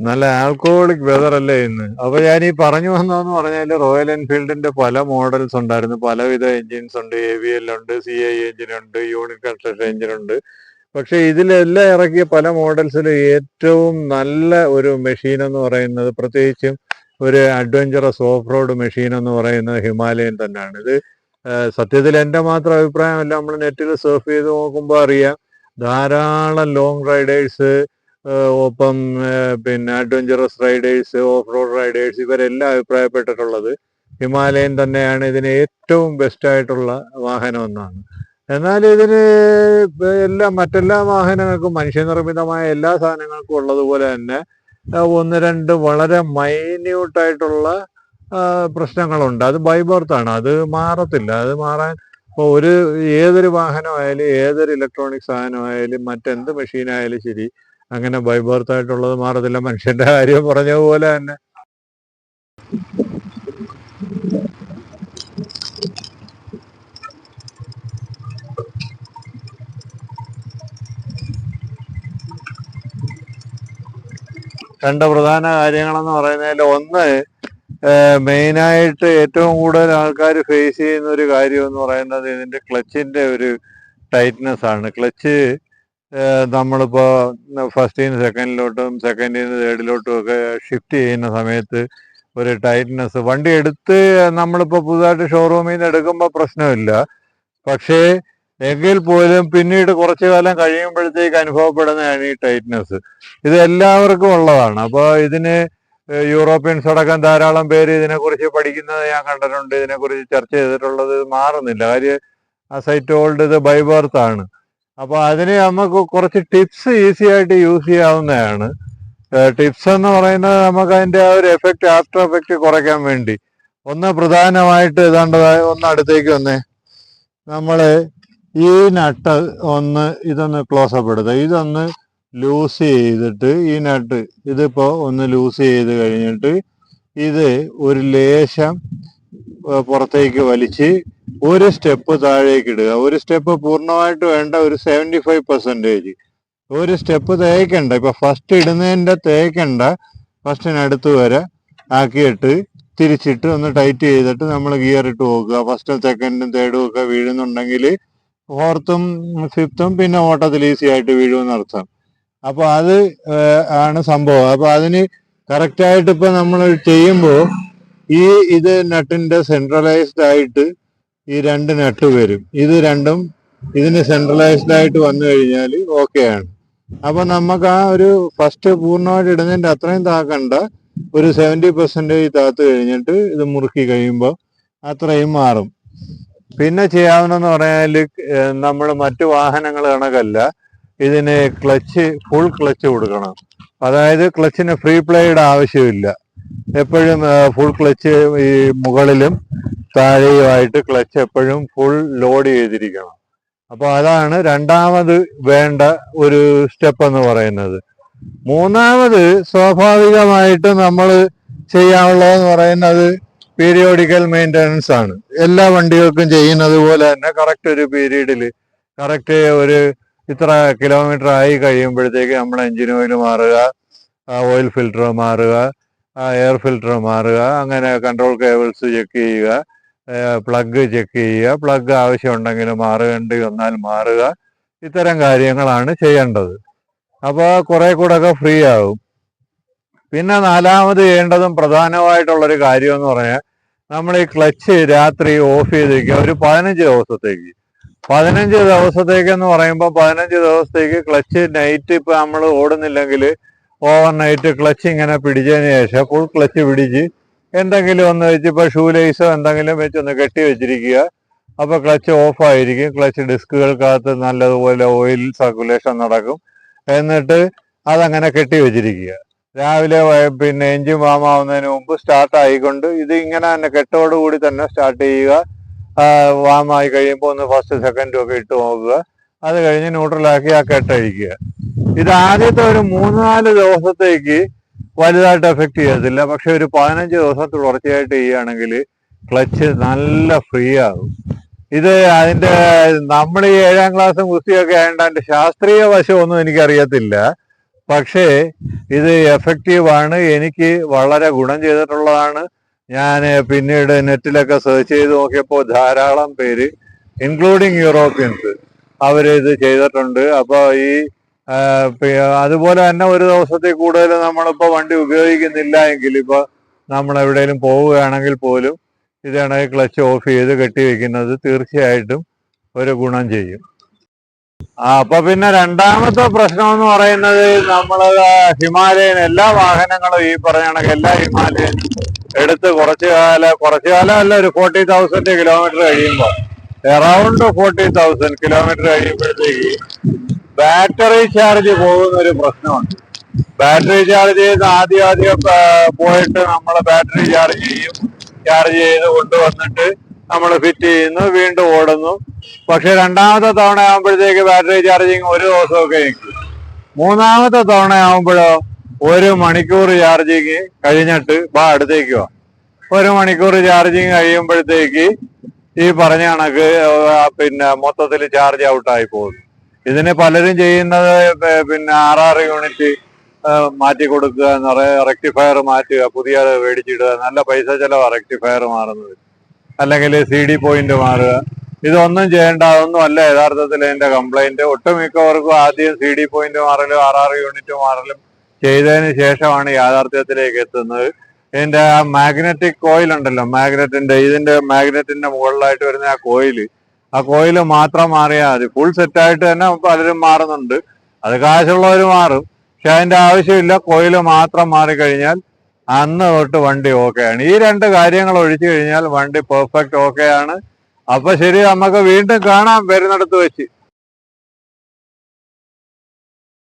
നല്ല alcoholic weather അല്ലേ ഇന്ന്. അപ്പൊ ഞാൻ ഈ പറഞ്ഞു വന്നതെന്ന് പറഞ്ഞാൽ റോയൽ എൻഫീൽഡിന്റെ പല മോഡൽസ് ഉണ്ടായിരുന്നു. പലവിധ എഞ്ചിൻസ് ഉണ്ട് എ വി എൽ ഉണ്ട് സി ഐ എഞ്ചിൻ ഉണ്ട് യൂണിറ്റ് കൺസ്ട്രക്ഷൻ എഞ്ചിൻ ഉണ്ട്. പക്ഷെ ഇതിലെല്ലാം ഇറക്കിയ പല മോഡൽസിൽ ഏറ്റവും നല്ല ഒരു മെഷീൻ എന്ന് പറയുന്നത് പ്രത്യേകിച്ചും ഒരു അഡ്വഞ്ചറസ് ഓഫ് റോഡ് മെഷീൻ എന്ന് പറയുന്നത് ഹിമാലയൻ തന്നെയാണ്. ഇത് സത്യത്തിൽ എന്റെ മാത്രം അഭിപ്രായമല്ല. നമ്മൾ നെറ്റിൽ സർഫ് ചെയ്ത് നോക്കുമ്പോൾ അറിയാം. ധാരാളം ലോങ് റൈഡേഴ്സ് ഒപ്പം പിന്നെ adventurous riders off road riders ഇവരെല്ലാം അഭിപ്രായപ്പെട്ടിട്ടുള്ളത് ഹിമാലയൻ തന്നെയാണ് ഇതിന് ഏറ്റവും ബെസ്റ്റ് ആയിട്ടുള്ള വാഹനം എന്നാണ് എന്നാൽ ഇതിന് എല്ലാ മറ്റെല്ലാ വാഹനങ്ങൾക്കും മനുഷ്യനിർമ്മിതമായ എല്ലാ സാധനങ്ങൾക്കും ഉള്ളതുപോലെ തന്നെ ഒന്ന് രണ്ട് വളരെ മൈന്യൂട്ടായിട്ടുള്ള പ്രശ്നങ്ങളുണ്ട്. അത് ബൈബർത്താണ് അത് മാറത്തില്ല. അത് മാറാൻ ഇപ്പോൾ ഒരു ഏതൊരു വാഹനമായാലും ഏതൊരു ഇലക്ട്രോണിക് സാധനമായാലും മറ്റെന്ത് മെഷീനായാലും ശരി അങ്ങനെ ബൈബർത്തായിട്ടുള്ളത് മാറത്തില്ല. മനുഷ്യന്റെ കാര്യം പറഞ്ഞ പോലെ തന്നെ. രണ്ട് പ്രധാന കാര്യങ്ങളെന്ന് പറയുന്നതിൽ ഒന്ന് മെയിനായിട്ട് ഏറ്റവും കൂടുതൽ ആൾക്കാർ ഫേസ് ചെയ്യുന്ന ഒരു കാര്യം എന്ന് പറയുന്നത് ഇതിന്റെ ക്ലച്ചിന്റെ ഒരു ടൈറ്റ്നെസ് ആണ്. ക്ലച്ച് നമ്മളിപ്പോ ഫസ്റ്റിൽ നിന്ന് സെക്കൻഡിലോട്ടും സെക്കൻഡിൽ നിന്ന് തേർഡിലോട്ടും ഒക്കെ ഷിഫ്റ്റ് ചെയ്യുന്ന സമയത്ത് ഒരു ടൈറ്റ്നെസ് വണ്ടി എടുത്ത് നമ്മളിപ്പോൾ പുതുതായിട്ട് ഷോറൂമിൽ നിന്ന് എടുക്കുമ്പോൾ പ്രശ്നമില്ല. പക്ഷേ എങ്കിൽ പോലും പിന്നീട് കുറച്ചു കാലം കഴിയുമ്പോഴത്തേക്ക് അനുഭവപ്പെടുന്നതാണ് ഈ ടൈറ്റ്നെസ് ഇത് എല്ലാവർക്കും ഉള്ളതാണ്. അപ്പോൾ ഇതിന് യൂറോപ്യൻസ് അടക്കം ധാരാളം പേര് ഇതിനെക്കുറിച്ച് പഠിക്കുന്നത് ഞാൻ കണ്ടിട്ടുണ്ട്. ഇതിനെക്കുറിച്ച് ചർച്ച ചെയ്തിട്ടുള്ളത് മാറുന്നില്ല. കാര്യം ആ സൈറ്റ് ഓൾഡ് ഇത് ബൈബർത്ത് ആണ്. അപ്പോൾ അതിന് നമുക്ക് കുറച്ച് ടിപ്സ് ഈസി ആയിട്ട് യൂസ് ചെയ്യാവുന്നതാണ്. ടിപ്സ് എന്ന് പറയുന്നത് നമുക്ക് അതിന്റെ ആ ഒരു എഫക്റ്റ് ആഫ്റ്റർ എഫക്റ്റ് കുറയ്ക്കാൻ വേണ്ടി. ഒന്ന് പ്രധാനമായിട്ട് ഇതാണ്ടതായ ഒന്ന് അടുത്തേക്ക് വന്നേ. നമ്മൾ ഈ നട്ട് ഒന്ന് ഇതൊന്ന് ക്ലോസ് അപ്പ് എടുത്ത് ഇതൊന്ന് ലൂസ് ചെയ്തിട്ട് ഈ നട്ട് ഇതിപ്പോ ഒന്ന് ലൂസ് ചെയ്ത് കഴിഞ്ഞിട്ട് ഇത് ഒരു ലേശം പുറത്തേക്ക് വലിച്ച് ഒരു സ്റ്റെപ്പ് താഴേക്ക് ഇടുക. ഒരു സ്റ്റെപ്പ് പൂർണമായിട്ട് വേണ്ട ഒരു സെവന്റി ഫൈവ് പെർസെന്റേജ് ഒരു സ്റ്റെപ്പ് തേക്കണ്ട. ഇപ്പൊ ഫസ്റ്റ് ഇടുന്നതിന്റെ തേക്കണ്ട ഫസ്റ്റിനടുത്ത് വരെ ആക്കിയിട്ട് തിരിച്ചിട്ട് ഒന്ന് ടൈറ്റ് ചെയ്തിട്ട് നമ്മൾ ഗിയർ ഇട്ട് പോകുക ഫസ്റ്റും സെക്കൻഡും തേർഡും ഒക്കെ വീഴുന്നുണ്ടെങ്കിൽ ഫോർത്തും ഫിഫ്ത്തും പിന്നെ ഓട്ടത്തിൽ ഈസി ആയിട്ട് വീഴുമെന്ന് അർത്ഥം. അപ്പൊ അത് ആണ് സംഭവം. അപ്പൊ അതിന് കറക്റ്റായിട്ട് ഇപ്പൊ നമ്മൾ ചെയ്യുമ്പോൾ ഈ ഇത് നട്ടിന്റെ സെൻട്രലൈസ്ഡ് ആയിട്ട് ഈ രണ്ട് നട്ട് വരും. ഇത് രണ്ടും ഇതിന് സെൻട്രലൈസ്ഡ് ആയിട്ട് വന്നു കഴിഞ്ഞാൽ ഓക്കെ ആണ്. അപ്പൊ നമുക്ക് ആ ഒരു ഫസ്റ്റ് പൂർണമായിട്ട് ഇടുന്നതിന്റെ അത്രയും താക്കണ്ട. ഒരു സെവന്റി പെർസെന്റേജ് താത്ത് കഴിഞ്ഞിട്ട് ഇത് മുറുക്കി കഴിയുമ്പോൾ അത്രയും മാറും. പിന്നെ ചെയ്യാവുന്നതെന്ന് പറഞ്ഞാൽ നമ്മൾ മറ്റു വാഹനങ്ങൾ കണക്കല്ല ഇതിന് ക്ലച്ച് ഫുൾ ക്ലച്ച് കൊടുക്കണം. അതായത് ക്ലച്ചിന് ഫ്രീ പ്ലേയുടെ ആവശ്യമില്ല. എപ്പോഴും ഫുൾ ക്ലച്ച് ഈ മുകളിലും താഴെയുമായിട്ട് ക്ലച്ച് എപ്പോഴും ഫുൾ ലോഡ് ചെയ്തിരിക്കണം. അപ്പോൾ അതാണ് രണ്ടാമത് വേണ്ട ഒരു സ്റ്റെപ്പ് എന്ന് പറയുന്നത്. മൂന്നാമത് സ്വാഭാവികമായിട്ട് നമ്മൾ ചെയ്യാനുള്ളതെന്ന് പറയുന്നത് പീരിയോഡിക്കൽ മെയിന്റനൻസ് ആണ്. എല്ലാ വണ്ടികൾക്കും ചെയ്യുന്നത് പോലെ തന്നെ കറക്റ്റ് ഒരു പീരീഡിൽ കറക്റ്റ് ഒരു ഇത്ര കിലോമീറ്റർ ആയി കഴിയുമ്പോഴത്തേക്ക് നമ്മൾ എഞ്ചിൻ ഓയിൽ മാറുക ഓയിൽ ഫിൽറ്റർ മാറുക എയർ ഫിൽട്ടർ മാറുക അങ്ങനെ കൺട്രോൾ കേബിൾസ് ചെക്ക് ചെയ്യുക പ്ലഗ് ചെക്ക് ചെയ്യുക പ്ലഗ് ആവശ്യമുണ്ടെങ്കിൽ മാറുകേണ്ടി വന്നാൽ മാറുക ഇത്തരം കാര്യങ്ങളാണ് ചെയ്യേണ്ടത്. അപ്പോൾ കുറേ കൂടെ ഒക്കെ ഫ്രീ ആകും പിന്നെ നാലാമത് ചെയ്യേണ്ടതും പ്രധാനമായിട്ടുള്ളൊരു കാര്യം എന്ന് പറഞ്ഞാൽ നമ്മൾ ഈ ക്ലച്ച് രാത്രി ഓഫ് ചെയ്തിരിക്കുക ഒരു പതിനഞ്ച് ദിവസത്തേക്ക്. പതിനഞ്ച് ദിവസത്തേക്ക് എന്ന് പറയുമ്പോൾ പതിനഞ്ച് ദിവസത്തേക്ക് ക്ലച്ച് നൈറ്റ് ഇപ്പം നമ്മൾ ഓടുന്നില്ലെങ്കിൽ ഓവർ നൈറ്റ് ക്ലച്ച് ഇങ്ങനെ പിടിച്ചതിന് ശേഷം ഫുൾ ക്ലച്ച് പിടിച്ച് എന്തെങ്കിലും ഒന്ന് വെച്ച് ഇപ്പൊ ഷൂ ലൈസോ എന്തെങ്കിലും വെച്ച് ഒന്ന് കെട്ടി വെച്ചിരിക്കുക. അപ്പോൾ ക്ലച്ച് ഓഫ് ആയിരിക്കും. ക്ലച്ച് ഡിസ്കുകൾക്കകത്ത് നല്ലതുപോലെ ഓയിൽ സർക്കുലേഷൻ നടക്കും. എന്നിട്ട് അതങ്ങനെ കെട്ടി വെച്ചിരിക്കുക. രാവിലെ പിന്നെ എഞ്ചിൻ വാം ആവുന്നതിന് മുമ്പ് സ്റ്റാർട്ട് ആയിക്കൊണ്ട് ഇത് ഇങ്ങനെ തന്നെ കെട്ടോടുകൂടി തന്നെ സ്റ്റാർട്ട് ചെയ്യുക. വാം ആയി കഴിയുമ്പോൾ ഒന്ന് ഫസ്റ്റ് സെക്കൻഡും ഒക്കെ ഇട്ട് നോക്കുക. അത് കഴിഞ്ഞ് ന്യൂട്രലാക്കി ആ കെട്ടഴിക്കുക ഇത് ആദ്യത്തെ ഒരു മൂന്ന് നാല് ദിവസത്തേക്ക് വലുതായിട്ട് എഫക്റ്റ് ചെയ്യത്തില്ല. പക്ഷെ ഒരു പതിനഞ്ച് ദിവസം തുടർച്ചയായിട്ട് ചെയ്യുകയാണെങ്കിൽ ക്ലച്ച് നല്ല ഫ്രീ ആകും. ഇത് അതിന്റെ നമ്മൾ ഈ ഏഴാം ക്ലാസ്സും കുസ്തിയൊക്കെ ആയതുകൊണ്ട് അതിന്റെ ശാസ്ത്രീയ വശമൊന്നും എനിക്കറിയത്തില്ല. പക്ഷേ ഇത് എഫക്റ്റീവ് ആണ്. എനിക്ക് വളരെ ഗുണം ചെയ്തിട്ടുള്ളതാണ്. ഞാൻ പിന്നീട് നെറ്റിലൊക്കെ സെർച്ച് ചെയ്ത് നോക്കിയപ്പോൾ ധാരാളം പേര് ഇൻക്ലൂഡിങ് യൂറോപ്യൻസ് അവർ ഇത് ചെയ്തിട്ടുണ്ട്. അപ്പോൾ ഈ അതുപോലെ തന്നെ ഒരു ദിവസത്തിൽ കൂടുതൽ നമ്മളിപ്പോൾ വണ്ടി ഉപയോഗിക്കുന്നില്ല എങ്കിൽ ഇപ്പോൾ നമ്മൾ എവിടെയെങ്കിലും പോവുകയാണെങ്കിൽ പോലും ഇതാണ് ക്ലച്ച് ഓഫ് ചെയ്ത് കെട്ടി വെക്കുന്നത്. തീർച്ചയായിട്ടും ഒരു ഗുണം ചെയ്യും. ആ അപ്പൊ പിന്നെ രണ്ടാമത്തെ പ്രശ്നം എന്ന് പറയുന്നത് നമ്മൾ ഹിമാലയൻ എല്ലാ വാഹനങ്ങളും ഈ പറഞ്ഞ കണക്ക് എല്ലാ ഹിമാലയൻ എടുത്ത് കുറച്ചു കാലം കുറച്ചു കാലം അല്ല ഒരു ഫോർട്ടി തൗസൻഡ് കിലോമീറ്റർ കഴിയുമ്പോൾ എറൗണ്ട് ഫോർട്ടി തൗസൻഡ് കിലോമീറ്റർ കഴിയുമ്പോഴത്തേക്ക് ബാറ്ററി ചാർജ് പോകുന്ന ഒരു പ്രശ്നമുണ്ട്. ബാറ്ററി ചാർജ് ചെയ്ത് ആദ്യം ആദ്യം പോയിട്ട് നമ്മൾ ബാറ്ററി ചാർജ് ചെയ്യും. ചാർജ് ചെയ്ത് കൊണ്ടുവന്നിട്ട് നമ്മൾ ഫിറ്റ് ചെയ്യുന്നു വീണ്ടും ഓടുന്നു. പക്ഷെ രണ്ടാമത്തെ തവണ ആകുമ്പോഴത്തേക്ക് ബാറ്ററി ചാർജിങ് ഒരു ദിവസമൊക്കെ നിൽക്കും. മൂന്നാമത്തെ തവണ ആകുമ്പോഴോ ഒരു മണിക്കൂർ ചാർജിങ് കഴിഞ്ഞിട്ട് ബാ അടുത്തേക്ക് വാ. ഒരു മണിക്കൂർ ചാർജിങ് കഴിയുമ്പോഴത്തേക്ക് ഈ പറഞ്ഞ കണക്ക് പിന്നെ മൊത്തത്തിൽ ചാർജ് ഔട്ടായി പോകുന്നു. ഇതിന് പലരും ചെയ്യുന്നത് പിന്നെ പിന്നെ ആറാറ് യൂണിറ്റ് മാറ്റി കൊടുക്കുക എന്ന് പറയാ റെക്ടിഫയർ മാറ്റുക പുതിയ മേടിച്ചിടുക നല്ല പൈസ ചെലവാ റെക്ടിഫയർ മാറുന്നത്. അല്ലെങ്കിൽ സി ഡി പോയിന്റ് മാറുക. ഇതൊന്നും ചെയ്യേണ്ട അതൊന്നും അല്ല. യഥാർത്ഥത്തിൽ എന്റെ കംപ്ലൈന്റ് ഒട്ടുമിക്കവർക്കും ആദ്യം സി ഡി പോയിന്റ് മാറലും ആർ ആർ യൂണിറ്റ് മാറലും ചെയ്തതിന് ശേഷമാണ് യാഥാർത്ഥ്യത്തിലേക്ക് എത്തുന്നത്. ഇതിന്റെ ആ മാഗ്നറ്റിക് കോയിൽ ഉണ്ടല്ലോ. മാഗ്നറ്റിന്റെ ഇതിന്റെ മാഗ്നറ്റിന്റെ മുകളിലായിട്ട് വരുന്ന ആ കോയിൽ ആ കോയിൽ മാത്രം മാറിയാൽ മതി. ഫുൾ സെറ്റായിട്ട് തന്നെ പലരും മാറുന്നുണ്ട്. അത് കാശുള്ളവർ മാറും. പക്ഷെ അതിന്റെ ആവശ്യമില്ല. കോയിൽ മാത്രം മാറിക്കഴിഞ്ഞാൽ അന്ന് തൊട്ട് വണ്ടി ഓക്കെ ആണ്. ഈ രണ്ട് കാര്യങ്ങൾ ഒഴിച്ചു കഴിഞ്ഞാൽ വണ്ടി പെർഫെക്റ്റ് ഓക്കെ ആണ്. അപ്പൊ ശരി നമുക്ക് വീണ്ടും കാണാം. വരുന്നിടത്ത് വെച്ച്.